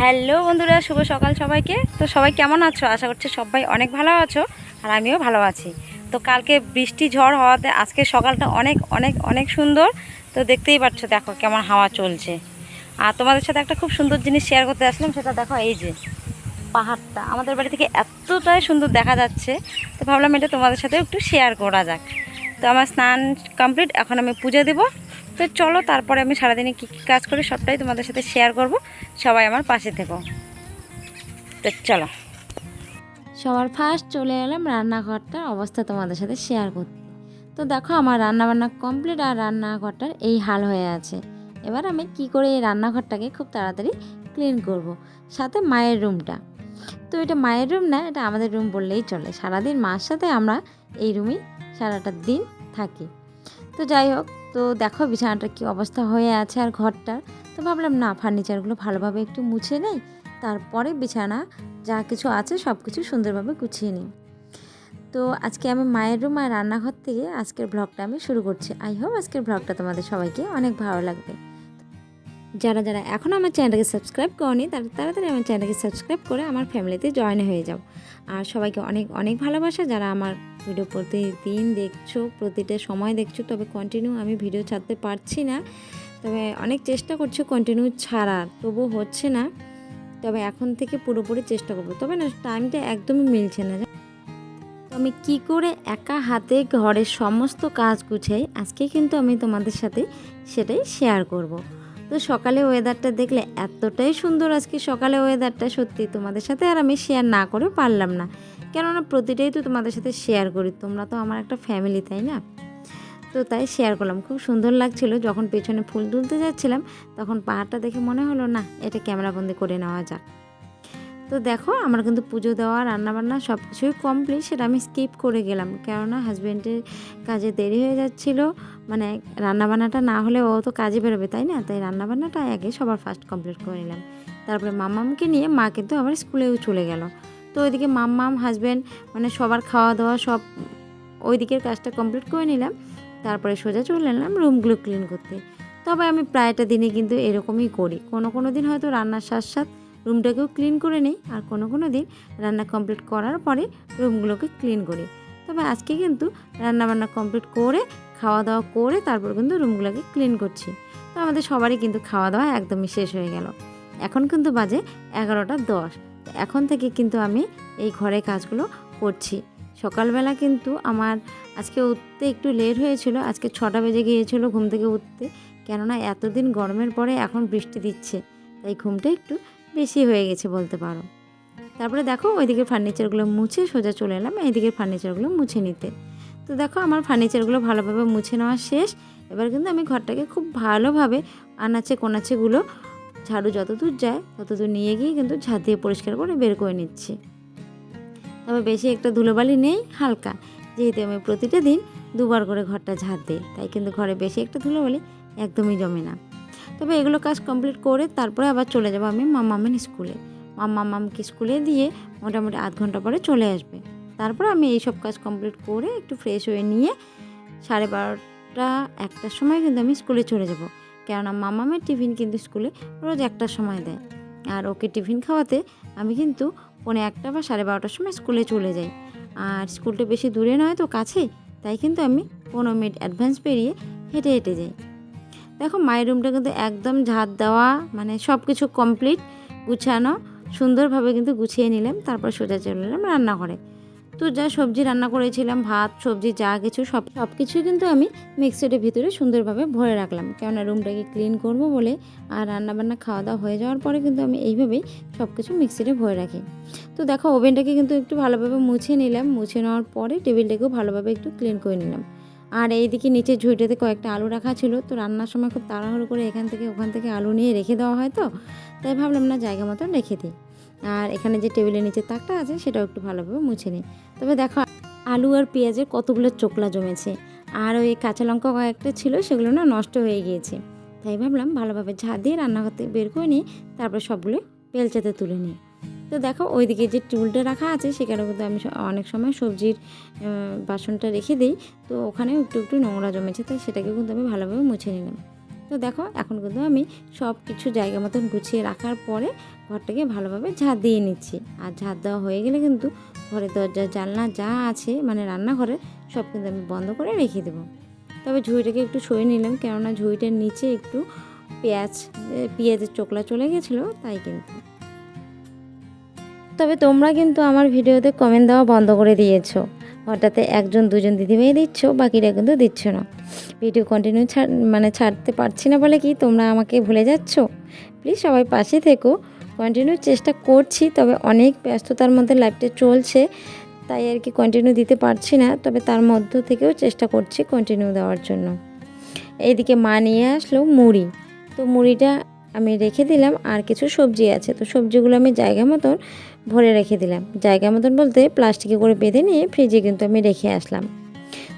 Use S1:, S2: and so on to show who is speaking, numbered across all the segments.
S1: Hello বন্ধুরা, শুভ সকাল সবাইকে। তো সবাই কেমন আছো? আশা করছি সবাই অনেক ভালো আছো আর আমিও ভালো আছি। তো কালকে বৃষ্টি ঝড় হওয়াতে আজকে সকালটা অনেক অনেক অনেক সুন্দর। তো দেখতেই পাচ্ছ, দেখো কেমন হাওয়া চলছে। আর তোমাদের সাথে একটা খুব সুন্দর জিনিস শেয়ার করতে আসলাম, সেটা দেখো এই যে পাহাড়টা। আমাদের বাড়ি থেকে এতটাই সুন্দর দেখা যাচ্ছে। তো ভাবলাম এটা তোমাদের সাথে একটু শেয়ার করা যাক। তো আমার স্নান কমপ্লিট এখন আমি পুজো দেবো। তো চলো, তারপরে আমি সারাদিনে কী কী কাজ করি সবটাই তোমাদের সাথে শেয়ার করব। সবাই আমার পাশে থেকো। তো চলো। সবার ফার্স্ট চলে এলাম রান্নাঘরটার অবস্থা তোমাদের সাথে শেয়ার করতে। তো দেখো, আমার রান্নাবান্না কমপ্লিট আর রান্নাঘরটার এই হাল হয়ে আছে। এবার আমি কি করে এই রান্নাঘরটাকে খুব তাড়াতাড়ি ক্লিন করব। সাথে মায়ের রুমটা তো এটা মায়ের রুম না, এটা আমাদের রুম বললেই চলে। সারাদিন মার সাথে আমরা এই রুমেই সারাটা দিন থাকি। তো যাই হোক তো দেখো বিছানাটার কী অবস্থা হয়ে আছে আর ঘরটার তো ভাবলাম, না ফার্নিচারগুলো ভালোভাবে একটু মুছে নেই, তারপরে বিছানা যা কিছু আছে সব কিছু সুন্দরভাবে গুছিয়ে নিই। তো আজকে আমি মায়ের রুম আর রান্নাঘর থেকে আজকের ব্লগটা আমি শুরু করছি। আই হোপ আজকের ব্লগটা তোমাদের সবাইকে অনেক ভালো লাগবে। যারা যারা এখনও আমার চ্যানেলটাকে সাবস্ক্রাইব করনি, তারা তাড়াতাড়ি আমার চ্যানেলটাকে সাবস্ক্রাইব করে আমার ফ্যামিলিতে জয়েন হয়ে যাও। আর সবাইকে অনেক অনেক ভালোবাসা, যারা আমার ভিডিও প্রতিদিন দেখছ, প্রতিটা সময় দেখছ, তবে কন্টিনিউ আমি ভিডিও ছাড়তে পারছি না। তবে অনেক চেষ্টা করছি কন্টিনিউ ছাড়ার তবু হচ্ছে না। তবে এখন থেকে পুরোপুরি চেষ্টা করব। তবে না টাইমটা একদমই মিলছে না। আমি কি করে একা হাতে ঘরের সমস্ত কাজ গুছাই, আজকে কিন্তু আমি তোমাদের সাথে সেটাই শেয়ার করব। তো সকালে ওয়েদারটা দেখলে এতটাই সুন্দর আজকে সকালে ওয়েদারটা সত্যি তোমাদের সাথে আর আমি শেয়ার না করে পারলাম না। কেননা প্রতিটাই তো তোমাদের সাথে শেয়ার করি, তোমরা তো আমার একটা ফ্যামিলি তাই না? তো তাই শেয়ার করলাম। খুব সুন্দর লাগছিল, যখন পেছনে ফুল তুলতে যাচ্ছিলাম, তখন পাহাড়টা দেখে মনে হলো, না, এটা ক্যামেরাবন্দি করে নেওয়া যাক। তো দেখো, আমার কিন্তু পুজো দেওয়া, রান্নাবান্না সব কিছুই কমপ্লিট সেটা আমি স্কিপ করে গেলাম। কেননা হাজব্যান্ডের কাজে দেরি হয়ে যাচ্ছিল। মানে রান্নাবান্নাটা না হলে ও তো কাজে বেরোবে, তাই না? তাই রান্নাবান্নাটা আগে সবার ফার্স্ট কমপ্লিট করে নিলাম। তারপরে মাম্মামকে নিয়ে মা কিন্তু আবার স্কুলেও চলে গেল। তো ওইদিকে মাম্মাম হাজব্যান্ড মানে সবার খাওয়া দাওয়া সব ওই দিকের কাজটা কমপ্লিট করে নিলাম। তারপরে সোজা চলে এলাম রুমগুলো ক্লিন করতে। তবে আমি প্রায়টা দিনে কিন্তু এরকমই করি। কোনো কোনো দিন হয়তো রান্নার সাথ সাথ রুমটাকেও ক্লিন করে নিই আর কোনো কোনো দিন রান্না কমপ্লিট করার পরে রুমগুলোকে ক্লিন করি। তবে আজকে কিন্তু রান্নাবান্না কমপ্লিট করে খাওয়া দাওয়া করে তারপর কিন্তু রুমগুলোকে ক্লিন করছি। তো আমাদের সবারই কিন্তু খাওয়া দাওয়া একদমই শেষ হয়ে গেল। এখন কিন্তু বাজে এগারোটা দশ। এখন থেকে কিন্তু আমি এই ঘরে কাজগুলো করছি। সকালবেলা কিন্তু আমার আজকে উঠতে একটু লেট হয়েছিল, আজকে ছটা বেজে গিয়েছিল ঘুম থেকে উঠতে। কেননা এতদিন গরমের পরে এখন বৃষ্টি দিচ্ছে, তাই ঘুমটা একটু বেশি হয়ে গেছে বলতে পারো। তারপরে দেখো ওইদিকে ফার্নিচারগুলো মুছে সোজা চলে এলাম এইদিকে ফার্নিচারগুলো মুছে নিতে। তো দেখো আমার ফার্নিচারগুলো ভালোভাবে মুছে নেওয়া শেষ। এবার কিন্তু আমি ঘরটাকে খুব ভালোভাবে আনাচে কোনাচেগুলো ঝাড়ু যতদূর যায় ততদূর নিয়ে গিয়ে কিন্তু ঝাঁট দিয়ে পরিষ্কার করে বের করে নিচ্ছি। তবে বেশি একটা ধুলোবালি নেই, হালকা। যেহেতু আমি প্রতিটা দিন দুবার করে ঘরটা ঝাঁট দিই, তাই কিন্তু ঘরে বেশি একটা ধুলোবালি একদমই জমে না। তবে এগুলো কাজ কমপ্লিট করে তারপরে আবার চলে যাব আমি মামামের স্কুলে। মাম্মা মামকে স্কুলে দিয়ে মোটামুটি আধ ঘণ্টা পরে চলে আসবে। তারপর আমি এইসব কাজ কমপ্লিট করে একটু ফ্রেশ হয়ে নিয়ে সাড়ে বারোটা, একটার সময় কিন্তু আমি স্কুলে চলে যাব। কেননা মামামের টিফিন কিন্তু স্কুলে রোজ একটার সময় দেয়। আর ওকে টিফিন খাওয়াতে আমি কিন্তু পৌনে একটা বা সাড়ে বারোটার সময় স্কুলে চলে যাই। আর স্কুলটা বেশি দূরে নয় তো কাছে তাই কিন্তু আমি পনেরো মিনিট অ্যাডভান্স পেরিয়ে হেঁটে হেঁটে যাই। দেখো মায়ের রুমটা কিন্তু একদম ঝাঁট দেওয়া মানে সব কিছু কমপ্লিট গুছানো, সুন্দরভাবে কিন্তু গুছিয়ে নিলাম, তারপর সোজা চলে এলাম রান্নাঘরে। তো যা সবজি রান্না করেছিলাম, ভাত, সবজি, যা কিছু, সব সব কিছুই কিন্তু আমি মিক্সারের ভিতরে সুন্দরভাবে ভরে রাখলাম। কেননা রুমটাকে ক্লিন করব বলে আর রান্নাবান্না খাওয়া দাওয়া হয়ে যাওয়ার পরে কিন্তু আমি এইভাবেই সব কিছু মিক্সারে ভরে রাখি। তো দেখো ওভেনটাকে কিন্তু একটু ভালোভাবে মুছে নিলাম, মুছে নেওয়ার পরে টেবিলটাকেও ভালোভাবে একটু ক্লিন করে নিলাম। আর এইদিকে নিচে ঝুঁইটাতে কয়েকটা আলু রাখা ছিল। তো রান্নার সময় খুব তাড়াহুড়ো করে এখান থেকে ওখান থেকে আলু নিয়ে রেখে দেওয়া হয় তো। তাই ভাবলাম না জায়গা মতন রেখে দিই। আর এখানে যে টেবিলের নিচে তাকটা আছে সেটাও একটু ভালোভাবে মুছে নিই। তবে দেখো, আলু আর পেঁয়াজের কতগুলো চোকলা জমেছে। আর ওই কাঁচা লঙ্কা কয়েকটা ছিল, সেগুলো না নষ্ট হয়ে গিয়েছে। তাই ভাবলাম ভালোভাবে ঝাঁ দিয়ে রান্না করতে বের করে নিই, তারপর সবগুলো বেলচাতে তুলে নিই। তো দেখো, ওইদিকে যে টুলটা রাখা আছে, সেখানে কিন্তু আমি অনেক সময় সবজির বাসনটা রেখে দিই। তো ওখানেও একটু একটু নোংরা জমেছে, তাই সেটাকে কিন্তু আমি ভালোভাবে মুছে নিলাম। তো দেখো, এখন কিন্তু আমি সব কিছু জায়গা মতন গুছিয়ে রাখার পরে ঘরটাকে ভালোভাবে ঝাঁট দিয়ে নিচ্ছি। আর ঝাঁট দেওয়া হয়ে গেলে কিন্তু ঘরের দরজা, জানলা যা আছে মানে রান্নাঘরে সব কিন্তু আমি বন্ধ করে রেখে দেবো। তবে ঝুড়িটাকে একটু সয়ে নিলাম, কেননা ঝুড়িটার নিচে একটু পেঁয়াজ পেঁয়াজের চোকলা চলে গেছিল, তাই কিন্তু। তবে তোমরা কিন্তু আমার ভিডিওতে কমেন্ট দেওয়া বন্ধ করে দিয়েছ। হঠাৎ একজন, দুজন দিদিভাই দিচ্ছ, বাকিরা কিন্তু দিচ্ছ না। ভিডিও কন্টিনিউ ছাড় মানে ছাড়তে পারছি না বলে কি তোমরা আমাকে ভুলে যাচ্ছ? প্লিজ সবাই পাশে থেকো। কন্টিনিউ চেষ্টা করছি, তবে অনেক ব্যস্ততার মধ্যে লাইফটা চলছে, তাই আর কি কন্টিনিউ দিতে পারছি না, তবে তার মধ্য থেকেও চেষ্টা করছি কন্টিনিউ দেওয়ার জন্য। এইদিকে মা নিয়ে আসলো মুড়ি। তো মুড়িটা আমি রেখে দিলাম আর কিছু সবজি আছে। তো সবজিগুলো আমি জায়গা মতন ভরে রেখে দিলাম। জায়গা মতন বলতে প্লাস্টিকে করে বেঁধে নিয়ে ফ্রিজে কিন্তু আমি রেখে আসলাম।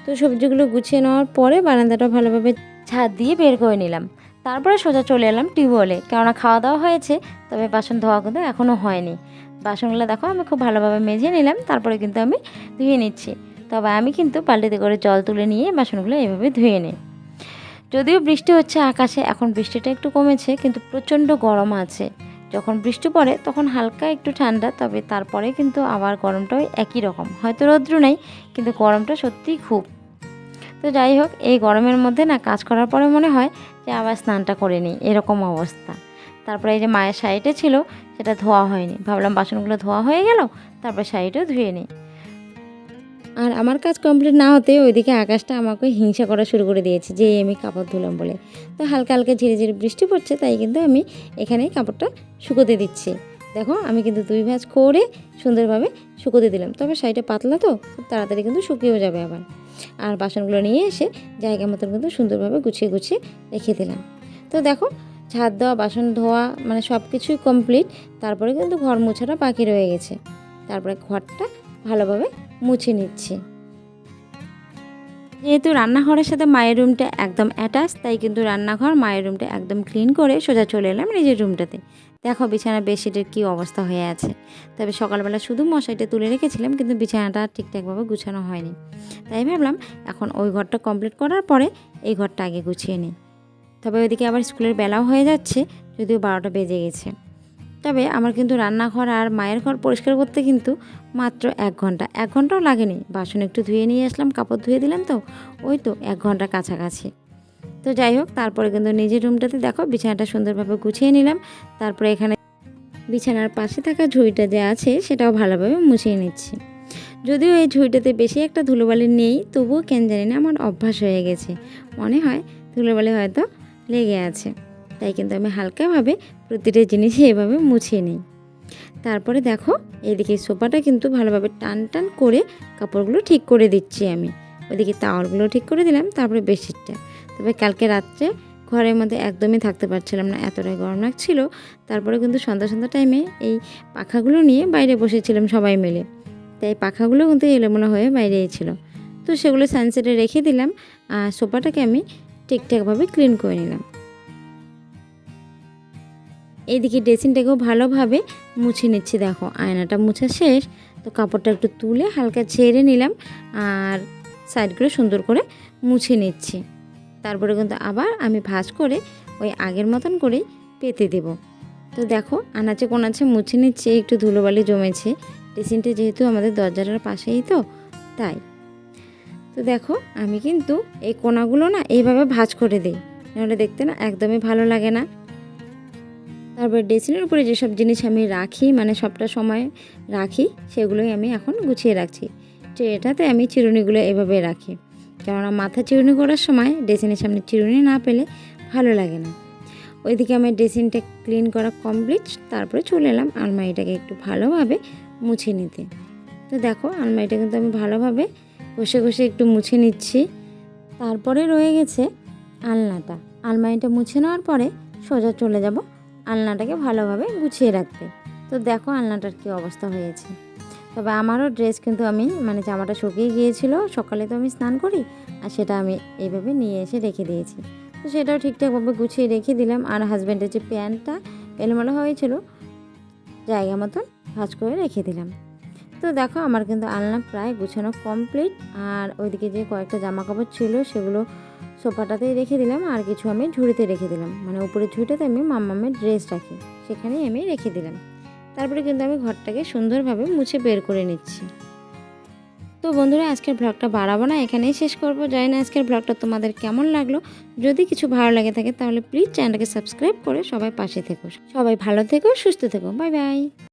S1: তো সবজিগুলো গুছিয়ে নেওয়ার পরে বারান্দাটা ভালোভাবে ছাদ দিয়ে বের করে নিলাম। তারপরে সোজা চলে এলাম টিউবওয়েলে। কেননা খাওয়া দাওয়া হয়েছে, তবে বাসন ধোয়া কিন্তু এখনও হয়নি। বাসনগুলো দেখো, আমি খুব ভালোভাবে মেজে নিলাম, তারপরে কিন্তু আমি ধুয়ে নিচ্ছি। তবে আমি কিন্তু বালতিতে করে জল তুলে নিয়ে বাসনগুলো এভাবে ধুয়ে নিই। যদিও বৃষ্টি হচ্ছে আকাশে, এখন বৃষ্টিটা একটু কমেছে, কিন্তু প্রচণ্ড গরম আছে। যখন বৃষ্টি পড়ে, তখন হালকা একটু ঠান্ডা, তবে তারপরে কিন্তু আবার গরমটাও একই রকম। হয়তো রৌদ্র নেই, কিন্তু গরমটা সত্যিই খুব। তো যাই হোক, এই গরমের মধ্যে না, কাজ করার পরে মনে হয় যে আবার স্নানটা করে নিই, এরকম অবস্থা। তারপরে এই যে মায়ের শাড়িটা ছিল, সেটা ধোয়া হয়নি। ভাবলাম বাসনগুলো ধোয়া হয়ে গেল, তারপর শাড়িটাও ধুয়ে নিই। আর আমার কাজ কমপ্লিট না হতে ওইদিকে আকাশটা আমাকে হিংসা করা শুরু করে দিয়েছে যে আমি কাপড় ধুলাম বলে। তো হালকা হালকা ঝিরে ঝিরে বৃষ্টি পড়ছে, তাই কিন্তু আমি এখানে কাপড়টা শুকোতে দিচ্ছি। দেখো, আমি কিন্তু দুই ভাঁজ করে সুন্দরভাবে শুকোতে দিলাম। তবে শাড়িটা পাতলা তো, খুব তাড়াতাড়ি কিন্তু শুকিয়েও যাবে আবার। আর বাসনগুলো নিয়ে এসে জায়গা মতন কিন্তু সুন্দরভাবে গুছিয়ে গুছিয়ে রেখে দিলাম। তো দেখো, ছাদ দেওয়া, বাসন ধোয়া মানে সব কিছুই কমপ্লিট তারপরে কিন্তু ঘর মোছাটা বাকি রয়ে গেছে। তারপরে ঘরটা ভালোভাবে মুছে নিচ্ছি। যেহেতু রান্নাঘরের সাথে মায়ের রুমটা একদম অ্যাটাচ তাই কিন্তু রান্নাঘর মায়ের রুমটা একদম ক্লিন করে সোজা চলে এলাম নিজের রুমটাতে। দেখো বিছানা বেডশিটের কী অবস্থা হয়ে আছে। তবে সকালবেলা শুধু মশাইটা তুলে রেখেছিলাম, কিন্তু বিছানাটা ঠিকঠাকভাবে গুছানো হয়নি। তাই ভাবলাম এখন ওই ঘরটা কমপ্লিট করার পরে এই ঘরটা আগে গুছিয়ে নিই। তবে ওইদিকে আবার স্কুলের বেলাও হয়ে যাচ্ছে, যদিও বারোটা বেজে গেছে। তবে আমার কিন্তু রান্নাঘর আর মায়ের ঘর পরিষ্কার করতে কিন্তু মাত্র এক ঘণ্টা। এক ঘন্টাও লাগেনি। বাসন একটু ধুয়ে নিয়ে আসলাম, কাপড় ধুয়ে দিলাম তো, ওই তো এক ঘণ্টা কাছাকাছি। তো যাই হোক, তারপরে কিন্তু নিজের রুমটাতে দেখো, বিছানাটা সুন্দরভাবে গুছিয়ে নিলাম। তারপরে এখানে বিছানার পাশে থাকা ঝুড়িটা যে আছে, সেটাও ভালোভাবে মুছিয়ে নিচ্ছি। যদিও এই ঝুড়িটাতে বেশি একটা ধুলোবালি নেই, তবুও কেন জানি না আমার অভ্যাস হয়ে গেছে। মনে হয় ধুলোবালি হয়তো লেগে আছে। তাই কিন্তু আমি হালকাভাবে প্রতিটা জিনিসই এভাবে মুছিয়ে নিই। তারপরে দেখো, এদিকে সোফাটা কিন্তু ভালোভাবে টান টান করে কাপড়গুলো ঠিক করে দিচ্ছি আমি। ওইদিকে তাওয়ারগুলো ঠিক করে দিলাম, তারপরে বেডশিটটা। তবে কালকে রাত্রে ঘরের মধ্যে একদমই থাকতে পারছিলাম না, এতটাই গরম লাগছিল। তারপরে কিন্তু সন্ধ্যা সন্ধ্যা টাইমে এই পাখাগুলো নিয়ে বাইরে বসেছিলাম সবাই মিলে। তাই পাখাগুলো কিন্তু এলোমেলো হয়ে বাইরে ছিল। তো সেগুলো সানসেটে রেখে দিলাম, আর সোফাটাকে আমি ঠিকঠাকভাবে ক্লিন করে নিলাম। এইদিকে ড্রেসিংটাকেও ভালোভাবে মুছে নিচ্ছি। দেখো, আয়নাটা মুছা শেষ। তো কাপড়টা একটু তুলে হালকা ছেড়ে নিলাম আর সাইডগুলো সুন্দর করে মুছে নিচ্ছি। তারপরে কিন্তু আবার আমি ভাঁজ করে ওই আগের মতন করেই পেতে দেব। তো দেখো, আনাচে কোনাচে মুছে নিচ্ছে, একটু ধুলোবালি জমেছে। ড্রেসিংটা যেহেতু আমাদের দরজাটার পাশেই তো, তাই। তো দেখো, আমি কিন্তু এই কোনাগুলো না এইভাবে ভাঁজ করে দিই। নাহলে দেখতে না একদমই ভালো লাগে না। তারপর ড্রেসিংয়ের উপরে যেসব জিনিস আমি রাখি মানে সবটা সময় রাখি, সেগুলোই আমি এখন গুছিয়ে রাখছি। ট্রেটাতে আমি চিরুনিগুলো এভাবে রাখি। কেননা মাথা চিরুনি করার সময় ড্রেসিংয়ের সামনে চিরুনি না পেলে ভালো লাগে না। ওইদিকে আমার ড্রেসিংটা ক্লিন করা কমপ্লিট, তারপরে চলে এলাম আলমারিটাকে একটু ভালোভাবে মুছে নিতে। তো দেখো, আলমারিটা কিন্তু আমি ভালোভাবে ঘষে ঘষে একটু মুছে নিচ্ছি। তারপরে রয়ে গেছে আলনাটা। আলমারিটা মুছে নেওয়ার পরে সোজা চলে যাব আলনাটাকে ভালোভাবে গুছিয়ে রাখতে তো দেখো আলনাটার কী অবস্থা হয়েছে। তবে আমারও ড্রেস কিন্তু আমি মানে জামাটা শুকিয়ে গিয়েছিল, সকালে তো আমি স্নান করি, আর সেটা আমি এইভাবে নিয়ে এসে রেখে দিয়েছি। তো সেটাও ঠিকঠাকভাবে গুছিয়ে রেখে দিলাম, আর হাজব্যান্ডের যে প্যান্টটা এলোমেলো হয়েছিল, জায়গা মতন ভাজ করে রেখে দিলাম। তো দেখো আমার কিন্তু আলনা প্রায় গুছানো কমপ্লিট, আর ওইদিকে যে কয়েকটা জামা কাপড় ছিল সেগুলো সোফাটাতেই রেখে দিলাম, আর কিছু আমি ঝুড়িতে রেখে দিলাম। মানে উপরের ঝুড়িটাতে আমি মাম্মামের ড্রেস রাখি, সেখানেই আমি রেখে দিলাম। তারপরে কিন্তু আমি ঘরটাকে সুন্দরভাবে মুছে বের করে নিচ্ছি। তো বন্ধুরা, আজকের ব্লগটা বাড়াবো না, এখানেই শেষ করব। জানি না আজকের ব্লগটা তোমাদের কেমন লাগল। যদি কিছু ভালো লাগে থাকে, তাহলে প্লিজ চ্যানেলটাকে সাবস্ক্রাইব করে সবাই পাশে থেকো। সবাই ভালো থেকো, সুস্থ থেকো। Bye bye